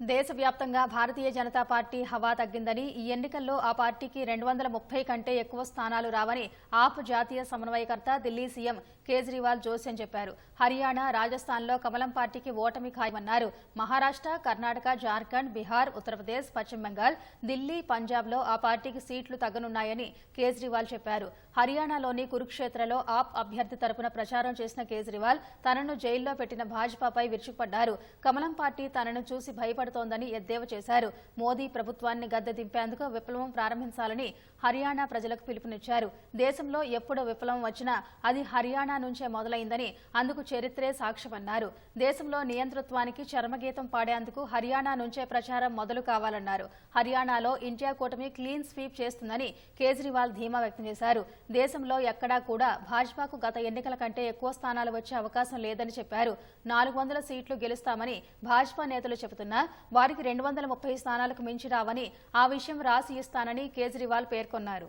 దేశవ్యాప్తంగా భారతీయ జనతా పార్టీ హవా తగ్గిందని ఈ ఎన్నికల్లో ఆ పార్టీకి రెండు వందల ముప్పై కంటే ఎక్కువ స్థానాలు రావని ఆప్ జాతీయ సమన్వయకర్త ఢిల్లీ సీఎం కేజ్రీవాల్ జోస్యం చెప్పారు. హర్యానా రాజస్థాన్లో కమలం పార్టీకి ఓటమి ఖాయమన్నారు. మహారాష్ట్ర కర్ణాటక జార్ఖండ్ బీహార్ ఉత్తరప్రదేశ్ పశ్చిమ బెంగాల్ ఢిల్లీ పంజాబ్లో ఆ పార్టీకి సీట్లు తగ్గనున్నాయని కేజ్రీవాల్ చెప్పారు. హర్యానాలోని కురుక్షేత్రలో ఆప్ అభ్యర్థి తరపున ప్రచారం చేసిన కేజ్రీవాల్ తనను జైల్లో పెట్టిన భాజపాపై విరుచుకుపడ్డారు. కమలం పార్టీ తనను చూసి భయపడుతోందని ఎద్దేవా చేశారు. మోదీ ప్రభుత్వాన్ని గద్దె దింపేందుకు విప్లవం ప్రారంభించాలని హర్యానా ప్రజలకు పిలుపునిచ్చారు. దేశంలో ఎప్పుడు విప్లవం వచ్చినా అది హర్యానా నుంచే మొదలైందని అందుకు చరిత్రే సాక్ష్యమన్నారు. దేశంలో నియంతృత్వానికి చర్మగీతం పాడేందుకు హర్యానా నుంచే ప్రచారం మొదలు కావాలన్నారు. హర్యానాలో ఇండియా కూటమి క్లీన్ స్వీప్ చేస్తుందని కేజ్రీవాల్ ధీమా వ్యక్తం చేశారు. దేశంలో ఎక్కడా కూడా భాజపాకు గత ఎన్నికల కంటే ఎక్కువ స్థానాలు వచ్చే అవకాశం లేదని చెప్పారు. నాలుగు వందల సీట్లు గెలుస్తామని భాజపా నేతలు చెబుతున్నా వారికి రెండు వందల ముప్పై స్థానాలకు మించి రావని ఆ విషయం రాసి ఇస్తానని కేజ్రీవాల్ పేర్కొన్నారు.